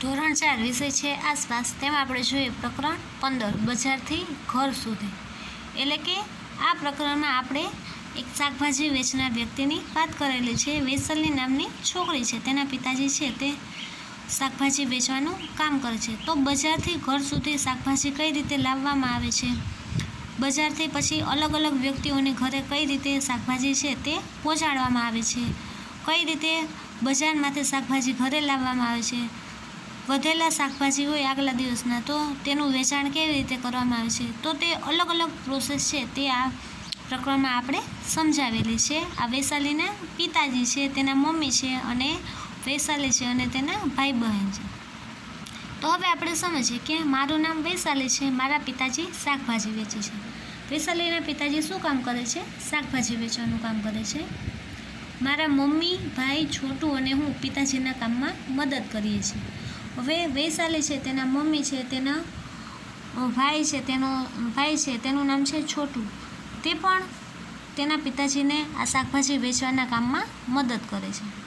ધોરણ ચાર વિષય છે આસપાસ, તેમાં આપણે જોઈએ પ્રકરણ પંદર, બજારથી ઘર સુધી. એટલે કે આ પ્રકરણમાં આપણે એક શાકભાજી વેચનાર વ્યક્તિની વાત કરેલી છે, વેસલની નામની છોકરી છે. તેના પિતાજી છે તે શાકભાજી વેચવાનું કામ કરે છે. તો બજારથી ઘર સુધી શાકભાજી કઈ રીતે લાવવામાં આવે છે? બજારથી પછી અલગ અલગ વ્યક્તિઓને ઘરે કઈ રીતે શાકભાજી છે તે પહોંચાડવામાં આવે છે? કઈ રીતે બજારમાંથી શાકભાજી ઘરે લાવવામાં આવે છે? વધેલા શાકભાજી હોય આગલા દિવસના, તો તેનું વેચાણ કેવી રીતે કરવામાં આવે છે? તો તે અલગ અલગ પ્રોસેસ છે, તે આ પ્રકરણમાં આપણે સમજાવેલી છે. આ વૈશાલીના પિતાજી છે, તેના મમ્મી છે અને વૈશાલી છે અને તેના ભાઈ બહેન છે. તો હવે આપણે સમજીએ કે મારું નામ વૈશાલી છે, મારા પિતાજી શાકભાજી વેચે છે. વૈશાલીના પિતાજી શું કામ કરે છે? શાકભાજી વેચવાનું કામ કરે છે. મારા મમ્મી, ભાઈ, છોટું અને હું પિતાજીના કામમાં મદદ કરીએ છીએ. હવે વૈશાલી છે, તેના મમ્મી છે, તેના ભાઈ છે, તેનો, ભાઈ છે, તેનું નામ છે છોટું. તે પણ તેના પિતાજીને આ શાકભાજી વેચવાના કામમાં મદદ કરે છે.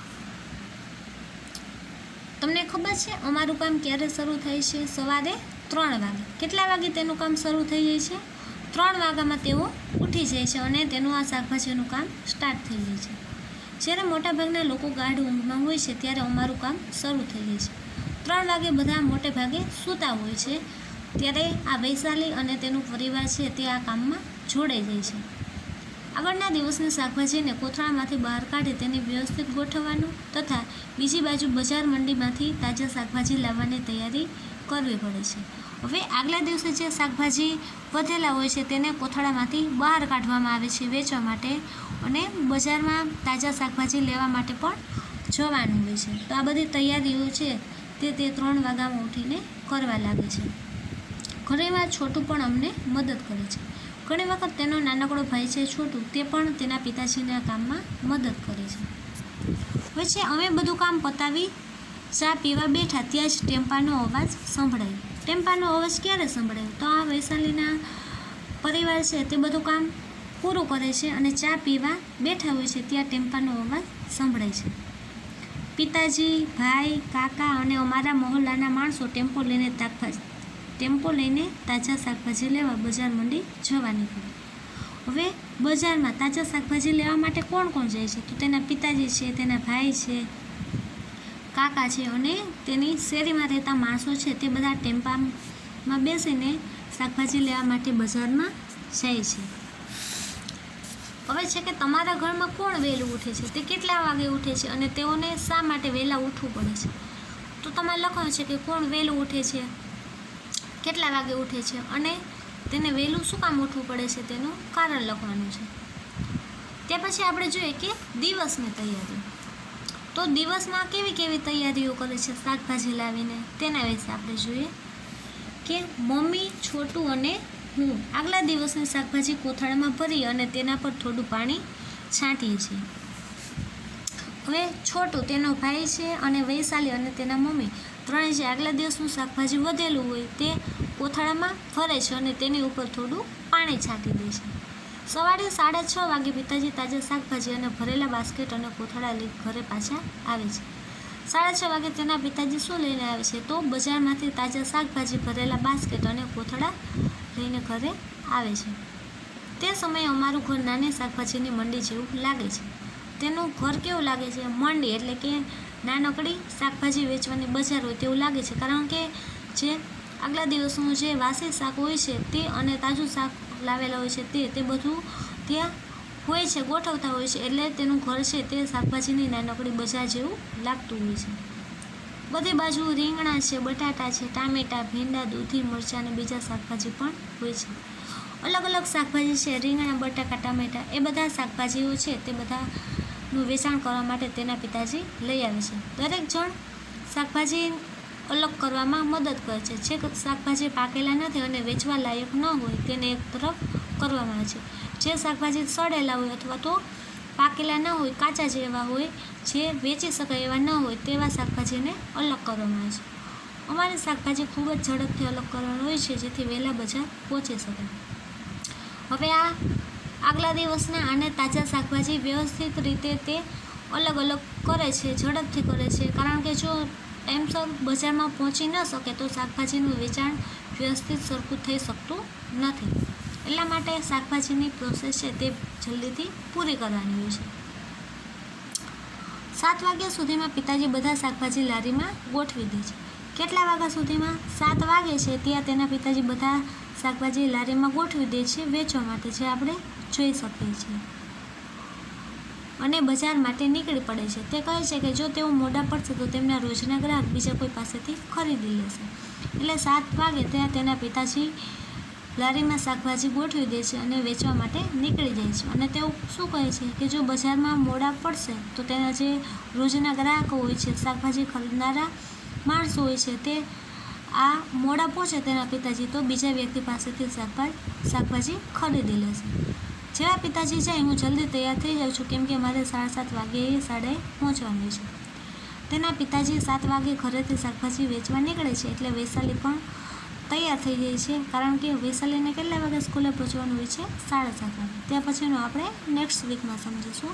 તમને ખબર છે, અમારું કામ ક્યારે શરૂ થાય છે? સવારે ત્રણ વાગે. કેટલા વાગે તેનું કામ શરૂ થઈ જાય છે? ત્રણ વાગ્યામાં તેઓ ઉઠી જાય છે અને તેનું આ શાકભાજીનું કામ સ્ટાર્ટ થઈ જાય છે. જ્યારે મોટાભાગના લોકો ગાઢ ઊંઘમાં હોય છે, ત્યારે અમારું કામ શરૂ થઈ જાય છે. ત્રણ વાગે બધા મોટે ભાગે સૂતા હોય છે. ત્યારે આ વૈશાલી અને તેનું પરિવાર છે તે આ કામમાં જોડાઈ જાય છે. આગળના દિવસની શાકભાજીને કોથળામાંથી બહાર કાઢી તેને વ્યવસ્થિત ગોઠવવાનું તથા બીજી બાજુ બજાર મંડીમાંથી તાજા શાકભાજી લાવવાની તૈયારી કરવી પડે છે. હવે આગલા દિવસે જે શાકભાજી વધેલા હોય છે તેને કોથળામાંથી બહાર કાઢવામાં આવે છે વેચવા માટે અને બજારમાં તાજા શાકભાજી લેવા માટે પણ જવાનું હોય છે. તો આ બધી તૈયારીઓ છે તે તે ત્રણ વાગ્યામાં ઉઠીને કરવા લાગે છે. ઘણીવાર છોટું પણ અમને મદદ કરે છે. ઘણી વખત તેનો નાનકડો ભાઈ છે, છોટું, તે પણ તેના પિતાશ્રીના કામમાં મદદ કરે છે. પછી અમે બધું કામ પતાવી, ચા પીવા બેઠા, ત્યાં જ ટેમ્પાનો અવાજ સંભળાયો. ટેમ્પાનો અવાજ ક્યારે સંભળાયો? તો આ વૈશાલીના પરિવાર છે, તે બધું કામ પૂરું કરે છે અને ચા પીવા બેઠા હોય છે, ત્યાં ટેમ્પાનો અવાજ સંભળાય છે. પિતાજી, ભાઈ, કાકા અને અમારા મહોલ્લાના માણસો ટેમ્પો લઈને શાકભાજી ટેમ્પો લઈને તાજા શાકભાજી લેવા બજાર મંડી જવા નીકળ્યા. હવે બજારમાં તાજા શાકભાજી લેવા માટે કોણ કોણ જાય છે? તો તેના પિતાજી છે, તેના ભાઈ છે, કાકા છે અને તેની શેરીમાં રહેતા માણસો છે. તે બધા ટેમ્પામાં બેસીને શાકભાજી લેવા માટે બજારમાં જાય છે. હવે છે કે તમારા ઘરમાં કોણ વહેલું ઉઠે છે? તે કેટલા વાગે ઉઠે છે અને તેઓને શા માટે વહેલા ઉઠવું પડે છે? તો તમારે લખવાનું છે કે કોણ વહેલું ઉઠે છે? કેટલા વાગે ઉઠે છે? અને તેને વહેલું શું કામ ઉઠવું પડે છે તેનું કારણ લખવાનું છે. ત્યાર પછી આપણે જોઈએ કે દિવસની તૈયારી. તો દિવસમાં કેવી કેવી તૈયારીઓ કરે છે શાકભાજી લાવીને? તેના વિશે આપણે જોઈએ કે મમ્મી, છોટું અને હું આગલા દિવસની શાકભાજી કોથળામાં ભરી અને તેના પર થોડું પાણી છાંટીએ છીએ. હવે છોટું તેનો ભાઈ છે અને વૈશાલી અને તેના મમ્મી. ત્રણે જે આગલા દિવસનું શાકભાજી વધેલું હોય તે કોથળામાં ભરે છે અને તેની ઉપર થોડું પાણી છાંટી દે છે. સવારે સાડા છ વાગે પિતાજી તાજા શાકભાજી અને ભરેલા બાસ્કેટ અને કોથળા લઈ ઘરે પાછા આવે છે. સાડા છ વાગે તેના પિતાજી શું લઈને આવે છે તો બજારમાંથી તાજા શાકભાજી, ભરેલા બાસ્કેટ અને કોથળા લઈને ઘરે આવે છે. તે સમયે અમારું ઘર નાની શાકભાજીની મંડી જેવું લાગે છે. તેનું ઘર કેવું લાગે છે? મંડી એટલે કે નાનકડી શાકભાજી વેચવાની બજાર હોય તેવું લાગે છે. કારણ કે જે આગલા દિવસનું જે વાસી શાક હોય છે તે અને તાજું શાક લાવેલા હોય છે તે તે બધું ત્યાં હોય છે, ગોઠવતા હોય છે. એટલે તેનું ઘર છે તે શાકભાજીની નાનકડી બજાર જેવું લાગતું હોય છે. બધી બાજુ રીંગણા છે, બટાટા છે, ટામેટાં, ભીંડા, દૂધી, મરચાં અને બીજા શાકભાજી પણ હોય છે. અલગ અલગ શાકભાજી છે, રીંગણા, બટાકા, ટામેટાં, એ બધા શાકભાજીઓ છે, તે બધાનું વેચાણ કરવા માટે તેના પિતાજી લઈ આવે છે. દરેક જણ શાકભાજી અલગ કરવામાં મદદ કરે છે. જે શાકભાજી પાકેલા નથી અને વેચવા લાયક ન હોય, તેને એક તરફ કરવામાં આવે છે. જે શાકભાજી સડેલા હોય અથવા તો પાકેલા ન હોય, કાચા જેવા હોય, જે વેચી શકાય એવા ન હોય, તેવા શાકભાજીને અલગ કરવામાં આવે છે. અમારી શાકભાજી ખૂબ જ ઝડપથી અલગ કરવાનું હોય છે, જેથી વહેલા બજાર પહોંચી શકાય હવે આ આગલા દિવસના અને તાજા શાકભાજી વ્યવસ્થિત રીતે તે અલગ અલગ કરે છે, ઝડપથી કરે છે. કારણ કે જો ટાઈમસર બજારમાં પહોંચી ન શકે, તો શાકભાજીનું વેચાણ વ્યવસ્થિત સરખું થઈ શકતું નથી. એટલા માટે શાકભાજીની પ્રોસેસ છે તે જલ્દીથી પૂરી કરવાની હોય છે. સાત વાગ્યા સુધીમાં પિતાજી બધા શાકભાજી લારીમાં ગોઠવી દે છે. કેટલા વાગ્યા સુધીમાં? સાત વાગે છે ત્યાં તેના પિતાજી બધા શાકભાજી લારીમાં ગોઠવી દે છે વેચવા માટે, જે આપણે જોઈ શકીએ છીએ. અને બજાર માટે નીકળી પડે છે. તે કહે છે કે જો તેઓ મોડા પડશે તો તેમના રોજના ગ્રાહક બીજા કોઈ પાસેથી ખરીદી લેશે. એટલે સાત વાગે ત્યાં તેના પિતાજી લારીમાં શાકભાજી ગોઠવી દે છે અને વેચવા માટે નીકળી જાય છે. અને તેઓ શું કહે છે કે જો બજારમાં મોડા પડશે, તો તેના જે રોજના ગ્રાહકો હોય છે, શાકભાજી ખરીદનારા માણસો હોય છે, તે આ મોડા પહોંચે તેના પિતાજી, તો બીજા વ્યક્તિ પાસેથી શાકભાજી શાકભાજી ખરીદી લેશે જેવા પિતાજી જાય હું જલ્દી તૈયાર થઈ જાઉં છું, કેમ કે મારે સાડા સાત વાગે શાળાએ પહોંચવાનું છે. તેના પિતાજી સાત વાગે ઘરેથી શાકભાજી વેચવા નીકળે છે, એટલે વૈશાલી પણ તૈયાર થઈ જાય છે. કારણ કે વૈશાલીને કેટલા વાગે સ્કૂલે પહોંચવાનું હોય છે? સાડા સાત વાગે. ત્યાં પછીનું આપણે નેક્સ્ટ વીકમાં સમજીશું.